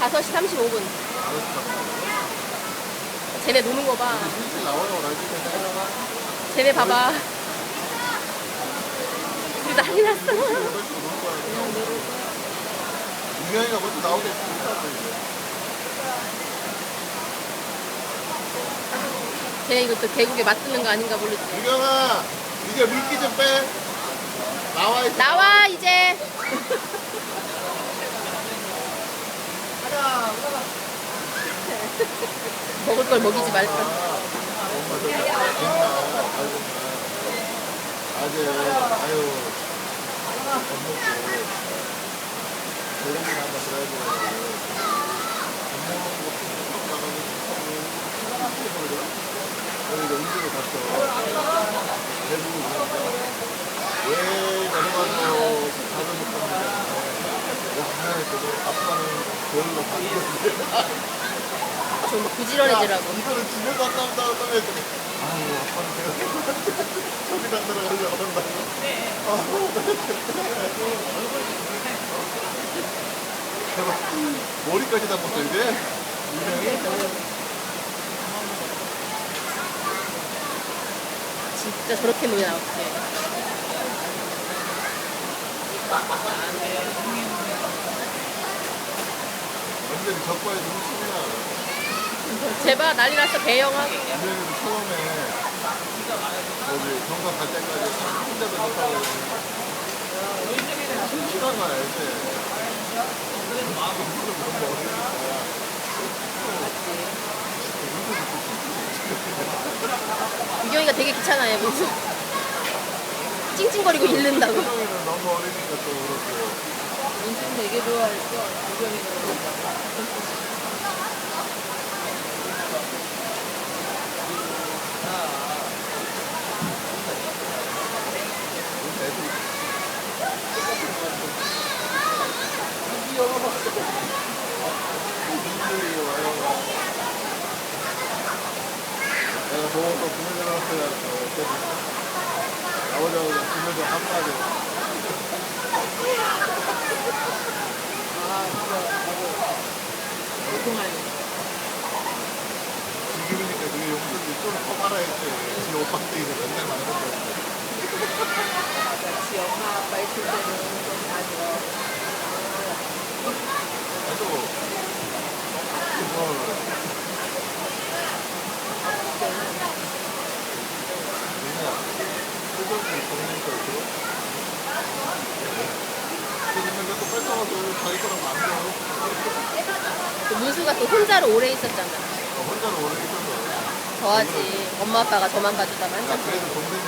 5시 35분. 쟤네 노는 거 봐. 슬슬 나오라고 날씨 쟤네 봐봐. 우리 난리 났어. 유명이가 먼저 나오겠지. 쟤네 이거 또 계곡에 맞드는 거 아닌가 모르지. 유경아, 이제 미끼 좀 빼. 나와 있어. 나와 이제. 먹을 걸 먹이지 있나? 아이고. 아재, 아유. 밥 먹고. 저녁이나 한번 들어야지. 밥 먹는 거밥 나가고 싶어. 여기 이제 운동을 갔어. 대부분 왜 내려가서 밥을 못 먹냐. 와, 그래도 아빠는 별로 가는데. 좀 부지런해지라고. 이거를 집에서 안 나온다 고 했더니 아유 아빠는 내가 저기 다 들어가려고 한다고. 아, 머리까지 다 못해 이제 진짜 저렇게 노냐 어떻게. 완전히 적과에서 훔치냐 제발 난리 났어 배영아. 유명이도 처음에 거기 경상 갈 때까지 혼자서 못하고 훔치란 말 알지 유경이가 되게 귀찮아해 무슨 찡찡거리고 잃는다고. 너무 어리니까 또 그렇고 인생 되게 좋아했어. 유경이는. 내가 저거 구매를 했어야 아버지하고 구매도 한마디 아, 진짜. 오통하니. 지금이니까 그게 용돈이 좀더 말아야지 지 오빠한테 이거 맨날 맞아. 지 엄마 아빠 있을 때는 좀 가져. 나도 그거 그냥 표정이 또 뺏어가서 자기 거랑 만들어 또 문수가 또 혼자로 오래 있었잖아. 혼자로 오래 있어서 더하지. 엄마 아빠가 저만 봐주다가 나 한참. 그래도 동생